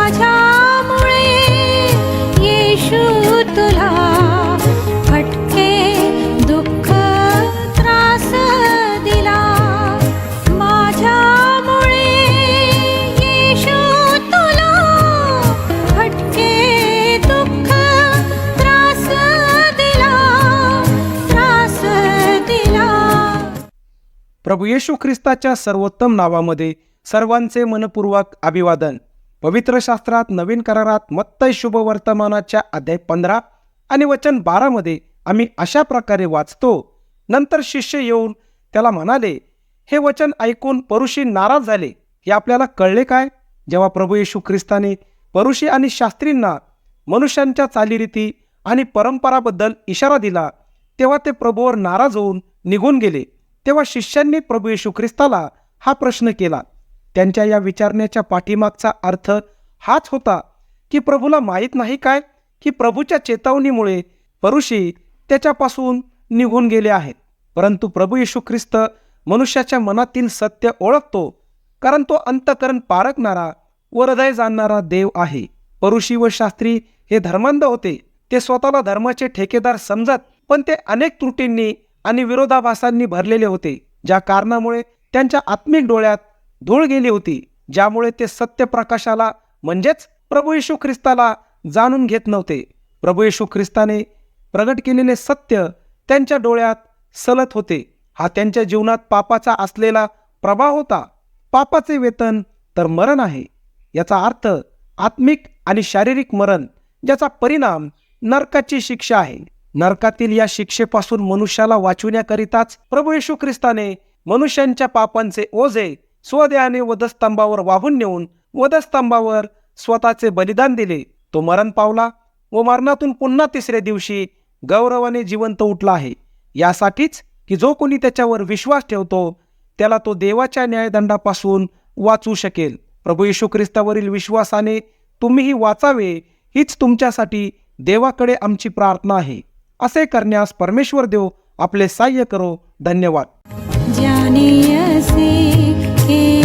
माझ्यामुळे येशू तुला फटके दुःख त्रास दिला. माझ्यामुळे येशू तुला फटके दुःख त्रास दिला त्रास दिला. प्रभू येशू ख्रिस्ताच्या सर्वोत्तम नावामध्ये सर्वांचे मनपूर्वक अभिवादन. पवित्र शास्त्रात नवीन करारात मत्तय शुभ वर्तमानाच्या अध्याय पंधरा आणि वचन बारामध्ये आम्ही अशा प्रकारे वाचतो. नंतर शिष्य येऊन त्याला म्हणाले हे वचन ऐकून परुषी नाराज झाले. हे आपल्याला कळले काय? जेव्हा प्रभू येशू ख्रिस्ताने परुषी आणि शास्त्रींना मनुष्यांच्या चालीरीती आणि परंपराबद्दल इशारा दिला तेव्हा ते प्रभूवर नाराज होऊन निघून गेले. तेव्हा शिष्यांनी प्रभू येशू ख्रिस्ताला हा प्रश्न केला. त्यांच्या या विचारण्याच्या पाठीमागचा अर्थ हाच होता की प्रभूला माहीत नाही काय की प्रभूच्या चेतावणीमुळे परुषी त्याच्यापासून निघून गेले आहेत. परंतु प्रभू येशू ख्रिस्त मनुष्याच्या मनातील सत्य ओळखतो कारण तो अंतकरण पारखणारा व हृदय जाणणारा देव आहे. परुषी व शास्त्री हे धर्मांध होते. ते स्वतःला धर्माचे ठेकेदार समजत पण ते अनेक त्रुटींनी आणि विरोधाभासांनी भरलेले होते ज्या कारणामुळे त्यांच्या आत्मिक डोळ्यात धूळ गेली होती ज्यामुळे ते सत्य प्रकाशाला म्हणजेच प्रभू येशू ख्रिस्ताला जाणून घेत नव्हते. प्रभू येशू ख्रिस्ताने प्रगट केलेले सत्य त्यांच्या डोळ्यात सलत होते. हा त्यांच्या जीवनात पापाचा असलेला प्रभाव होता. पापाचे वेतन तर मरण आहे. याचा अर्थ आत्मिक आणि शारीरिक मरण ज्याचा परिणाम नरकाची शिक्षा आहे. नरकातील या शिक्षेपासून मनुष्याला वाचविण्याकरिताच प्रभू येशू ख्रिस्ताने मनुष्यांच्या पापांचे ओझे स्वदयाने वधस्तंभावर वाहून नेऊन वधस्तंभावर स्वतःचे बलिदान दिले. तो मरण पावला व मरणातून पुन्हा तिसऱ्या दिवशी गौरवाने जिवंत उठला आहे. यासाठीच की जो कोणी त्याच्यावर विश्वास ठेवतो त्याला तो देवाच्या न्यायदंडापासून वाचू शकेल. प्रभू येशू ख्रिस्तावरील विश्वासाने तुम्हीही वाचावे हीच तुमच्यासाठी देवाकडे आमची प्रार्थना आहे. असे करण्यास परमेश्वर देव आपले सहाय्य करो. धन्यवाद. ज्याने असे केले